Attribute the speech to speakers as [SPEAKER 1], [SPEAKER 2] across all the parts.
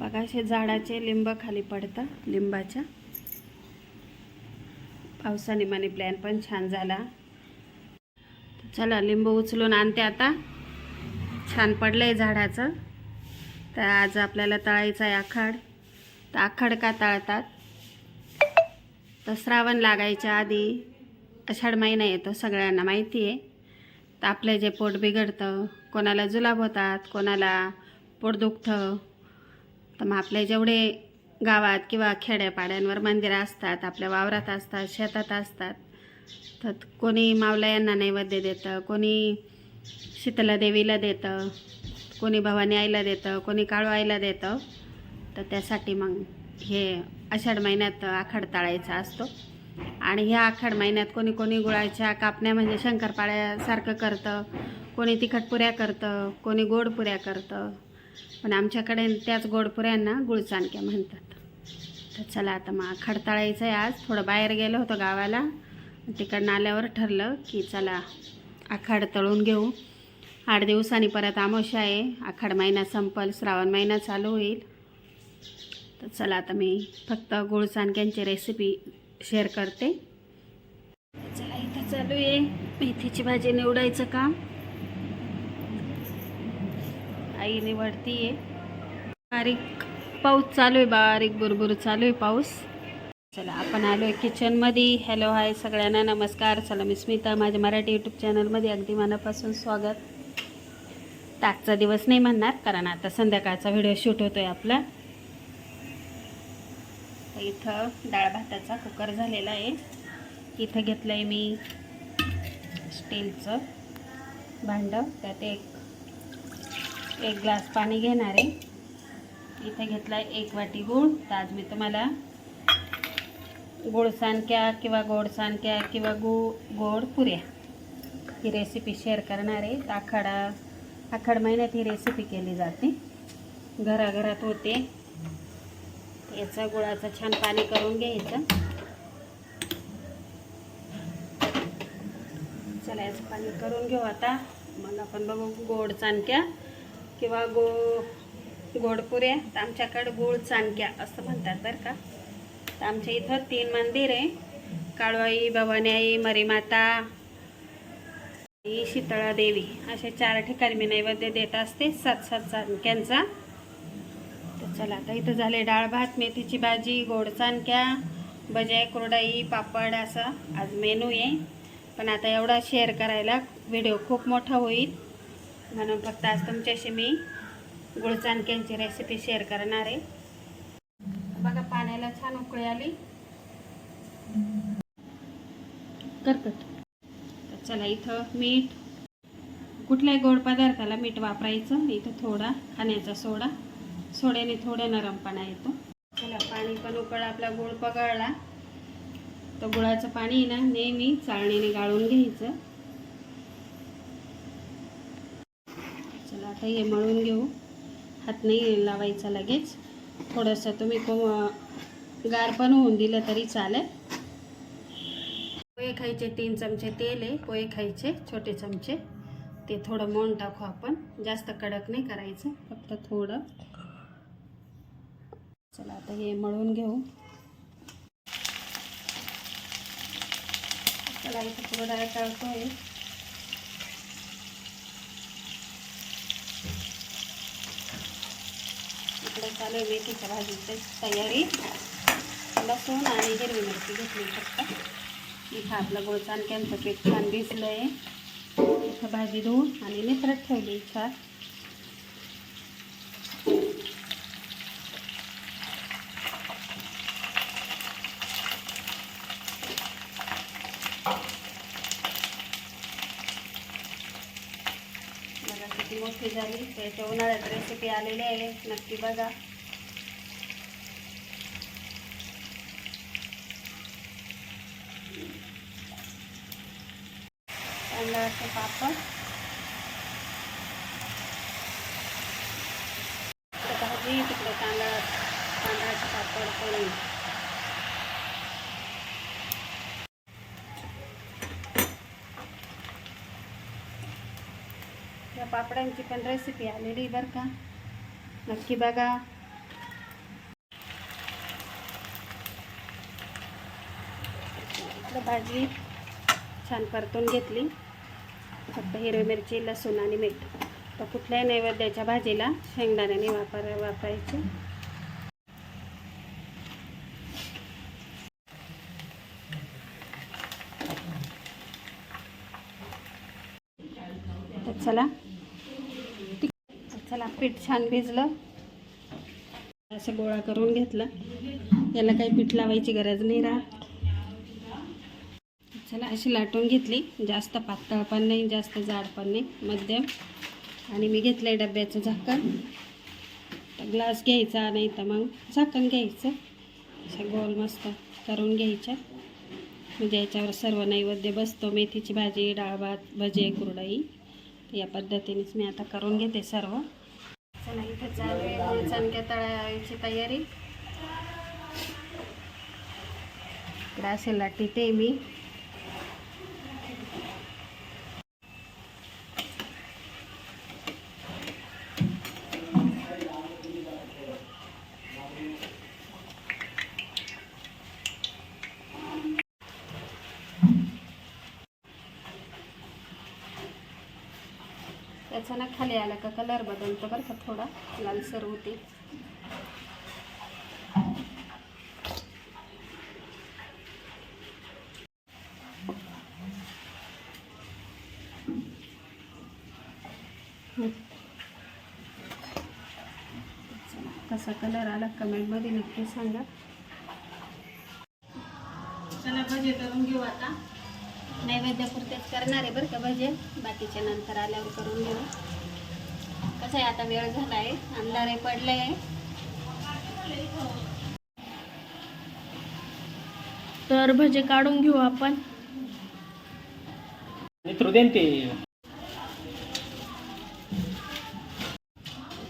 [SPEAKER 1] बघा असे झाडाचे लिंब खाली पडतं लिंबाच्या. पावसाने मनी प्लॅन पण छान झाला. चला लिंबू उचलून आणते आता. छान पडलंय झाडाचं. तर आज आपल्याला तळायचं आहे आखाड. तर आखाड का तळतात? तर श्रावण लागायच्या आधी आषाढ महिना येतो सगळ्यांना माहिती आहे. तर आपलं जे पोट बिघडतं कोणाला जुलाब होतात कोणाला पोट दुखतं तर मग आपले जेवढे गावात किंवा खेड्यापाड्यांवर मंदिरं असतात आपल्या वावरात असतात शेतात असतात तर कोणी मावलयांना नैवेद्य देतं कोणी शीतला देवीला देतं कोणी भवानी आईला देतं कोणी काळू आईला देतं. तर त्यासाठी मग हे आषाढ महिन्यात आखाड ताळायचा असतो. आणि ह्या आखाड महिन्यात कोणी कोणी गुळाच्या कापण्या म्हणजे शंकरपाळ्यासारखं करतं कोणी तिखट पुऱ्या करतं कोणी गोड पुऱ्या करतं. पण आमच्याकडे त्याच गोडपुऱ्यांना गुळचाणक्या म्हणतात. तर चला आता मग आखाड तळायचं आहे आज. थोडं बाहेर गेलो होतो गावाला. तिकडनं आल्यावर ठरलं की चला आखाड तळून घेऊ. आठ दिवसांनी परत आमोशा आहे. आखाड महिना संपल श्रावण महिना चालू होईल. तर चला आता मी फक्त गुळचाणक्यांची रेसिपी शेअर करते. चला इथं चालू आहे. मेथीची भाजी निवडायचं काम. आई निवडती आहे. बारीक पाऊस चालू आहे बारीक बरोबर चालू आहे पाऊस. चला आपण आलो आहे किचनमध्ये हॅलो हाय सगळ्यांना. नमस्कार. चला मी स्मिता. माझ्या मराठी यूट्यूब चॅनलमध्ये अगदी मनापासून स्वागत. ताकचा आजचा दिवस नाही म्हणणार कारण आता संध्याकाळचा व्हिडिओ शूट होतो आहे आपला इथं डाळ भाताचा कुकर झालेला आहे. इथं घेतलं आहे मी स्टीलचं भांडं. त्यात एक एक ग्लास पाणी घेणार आहे. इथे घेतला आहे एक वाटी गूळ. तर आज मी तुम्हाला गुळसानक्या सांडक्या किंवा गोड सांडक्या किंवा गु गोड पुऱ्या ही रेसिपी शेअर करणार आहे. तर आखाडा आखाड महिन्यात ही रेसिपी केली जाते. घराघरात होते. याचं गुळाचं छान पाणी करून घ्यायचं. चला याचं पाणी करून घेऊ आता. मग आपण बघू गोड चांदक्या किंवा गो गोडपुऱ्या तर आमच्याकडं गोड चाणक्या असं म्हणतात बरं का. तर आमच्या इथं तीन मंदिर आहे. काळवाई भवानी आई मरीमाता शीतळा देवी. असे चार ठिकाणी मी नैवेद्य देत असते. सात सात चाणक्यांचा. तर चला आता इथं झाले डाळ भात मेथीची भाजी गोड चाणक्या भजे कुरडाई पापड असं आज मेनू आहे. पण आता एवढा शेअर करायला व्हिडिओ खूप मोठा होईल. म्हणून फक्त आज तुमच्याशी मी गुळचाणक्यांची रेसिपी शेअर करणार आहे. बघा पाण्याला छान उकळी आली. करकट चला इथं मीठ कुठल्याही गोड पदार्थाला मीठ वापरायचं इथं थोडा खाण्याचा सोडा. सोड्याने थोडा नरमपणा येतो. चला पाणी पण उकळ आपला गुळ पगळला. तर गुळाचं पाणी ना नेहमी चाळणीने गाळून घ्यायचं चला आता हे मळून घेऊ. हात नाही लावायचा लगेच. थोडंसं तुम्ही को गार पण होऊन दिलं तरी चालेल. पोहे खायचे तीन चमचे तेल आहे. पोहे खायचे छोटे चमचे. ते थोडं मोन टाकू आपण. जास्त कडक नाही करायचं. फक्त थोडं. चला आता हे मळून घेऊ. चला इथं थोडं डाळ टाळतो आहे चालू आहे मेथीच्या भाजीची तयारी. लसूण आणि हिरवी मिरची घेतली फक्त. इथं आपलं गोळ चाणक्यांचं पीठ छान भिजलं आहे इथं भाजी धुवून आणि निसरत ठेवली छान किती मोठी झाली. त्याच्या उन्हाळ्यात रेसिपी आलेली आहे. नक्की बघा. रताचे पापड भाजी तिकडे तांदळा तांदळाचे पापड पोळी या पापड्यांची पण रेसिपी आलेली बर का. नक्की बघा. भाजी छान परतून घेतली. फक्त हिरवी मिरची लसूण आणि मीठ. तर कुठल्याही नैवेद्याच्या भाजीला शेंगदाण्याने वापर वापरायचे. तर चला. चला पीठ छान भिजलं. असं गोळा करून घेतलं. याला काही पीठ लावायची गरज नाही राहत. चला अशी लाटून घेतली. जास्त पातळ पण नाही जास्त जाड पण नाही मध्यम. आणि मी घेतलं आहे डब्याचं झाकण. तर ग्लास घ्यायचा नाही तर मग झाकण घ्यायचं. असं गोल मस्त करून घ्यायच्या. म्हणजे याच्यावर सर्व नैवेद्य बसतो. मेथीची भाजी डाळ भात भजे कुरडई. या पद्धतीनेच मी आता करून घेते सर्व. चला इथं चालू आहे चणक्या तळायची तयारी. असेल लाटी लाटीते मी. त्याचा ना खाली आला का कलर बदलतो बरं का थोडा. लालसर होते. कसा कलर आला कमेंटमध्ये नक्की सांगा. चला भजे करून घेऊ आता. नैवेद्यापुरतेच करणार आहे बरं का भजे? बाकीच्या नंतर आल्यावर करून घेऊ. कसं आहे आता वेळ झाला आहे अंधारे पडले आहे
[SPEAKER 2] तर भजे काढून घेऊ आपण.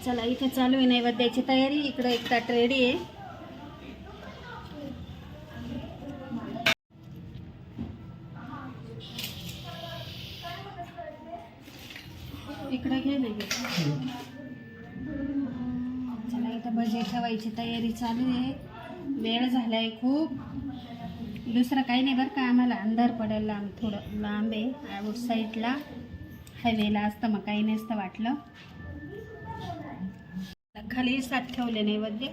[SPEAKER 1] चला इथे चालू आहे नैवेद्याची तयारी. इकडे एक ताट रेडी आहे. भजे तयारी चालू आहे. वेळ झाला आहे खूप. दुसरं काही नाही बरं का आम्हाला अंधार पडेल लांब थोडं लांब आहे आउट साईडला. हायवेला असतं मग काही नसतं वाटलं. खाली सात ठेवले नैवेद्य.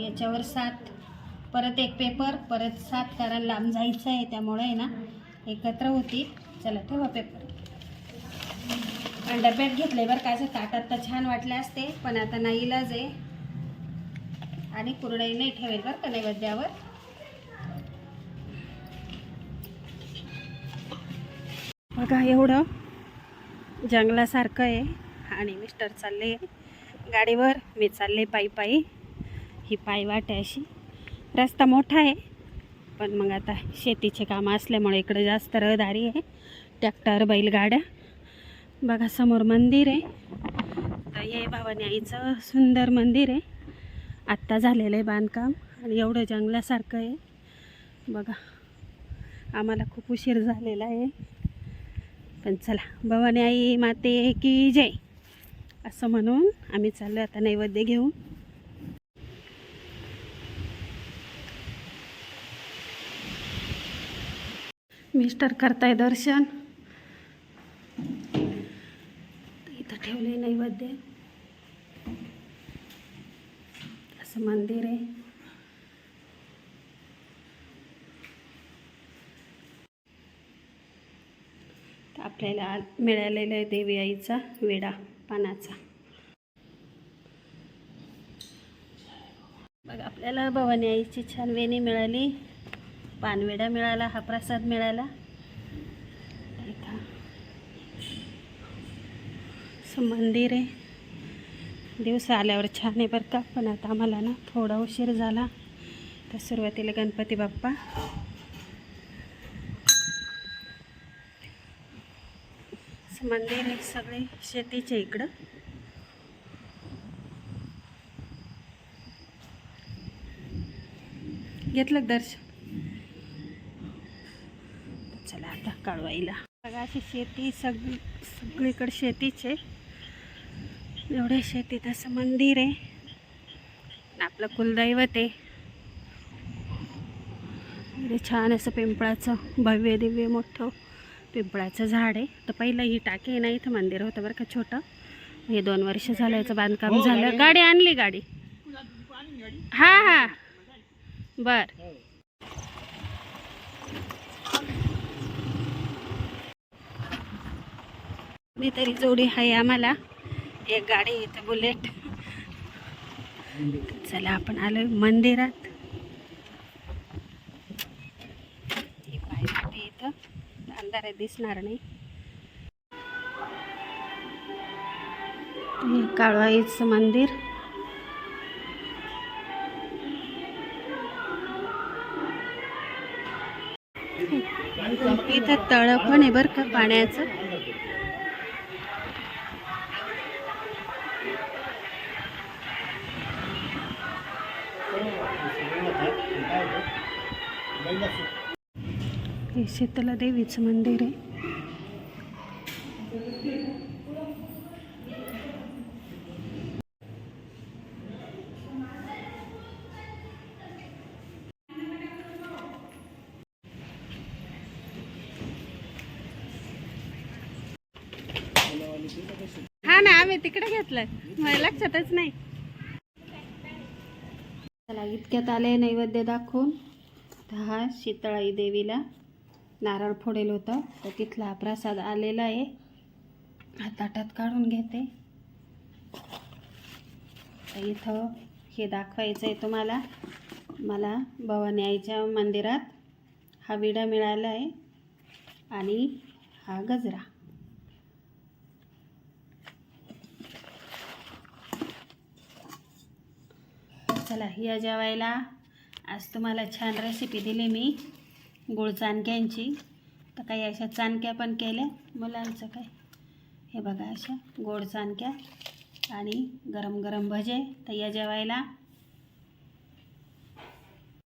[SPEAKER 1] याच्यावर सात परत एक पेपर परत सात कारण लांब जायचं आहे त्यामुळे आहे ना एकत्र होती. चला ठेवा पेपर. आणि डब्यात घेतले बरं का असं ताटात तर छान वाटले असते पण आता नाही इलाज आहे. आणि कुरडई नाही ठेवेल बरं का नैवेद्यावर. बघा एवढं जंगलासारखं आहे आणि मिस्टर चालले गाडीवर मी चालले पायी पायी ही पायी वाट आहे अशी. रस्ता मोठा आहे पण मग आता शेतीचे कामं असल्यामुळे इकडे जास्त रहदारी आहे. ट्रॅक्टर बैलगाड्या. बघा समोर मंदिर आहे. तर हे भवानी आईचं सुंदर मंदिर आहे. आत्ता झालेलं आहे बांधकाम आणि एवढं जंगलासारखं आहे. बघा आम्हाला खूप उशीर झालेला आहे. पण चला भवानी आई माते की जय असं म्हणून आम्ही चाललो आता नैवेद्य घेऊन. मिस्टर करताय दर्शन. इथं ठेवले नैवेद्य. असं मंदिर आहे आपल्याला मिळालेला आहे देवी आईचा विडा पानाचा. बघा आपल्याला भवानी आईची छान वेणी मिळाली. पानविडा मिळाला हा प्रसाद मिळाला. असं मंदिर आहे. दिवस आल्यावर छान आहे बरं का. पण आता आम्हाला ना थोडा उशीर झाला. तर सुरुवातीला गणपती बाप्पा. मंदिर आहे सगळे शेतीचे इकडं. घेतलं दर्शन? चला आता काळवाईला बघा अशी शेती सग सगळीकडे शेतीच आहे. एवढ्या शेतीत असं मंदिर आहे. आपलं कुलदैवत आहे. इथे छान असं पिंपळाचं भव्य दिव्य मोठं पिंपळाचं झाड आहे. तर पहिलं ही टाकी ना इथं मंदिर होतं बरं का छोटं. हे दोन वर्ष झालं याचं बांधकाम झालं. गाडी आणली गाडी. हां हां. बर. मी तरी जोडी आहे आम्हाला. एक गाडी इथं बुलेट. चला आपण आलो मंदिरात. ही इथं. अंधारात दिसणार नाही. काळवाईचं मंदिर. इथं तळ पण आहे बरं का पाण्याचं. हे शीतला देवीचं मंदिर आहे. हा ना आम्ही तिकडे घेतलं मला लक्षातच नाही. चला इतक्यात आले नैवेद्य दाखवून. तर हा शीतळाई देवीला. नारळ फोडेल होतं. तर तिथला हा प्रसाद आलेला आहे. हा ताटात काढून घेते. तर इथं हे दाखवायचं आहे तुम्हाला. मला भवानी आईच्या मंदिरात हा विडा मिळाला आहे आणि हा गजरा. चला या जेवायला. आज तुम्हाला छान रेसिपी दिली मी. गोळ चाणक्यांची तर काही अशा चाणक्या पण केल्या. मुलांचं काय? हे बघा अशा गोड चाणक्या आणि गरम गरम भजे. तर या जेवायला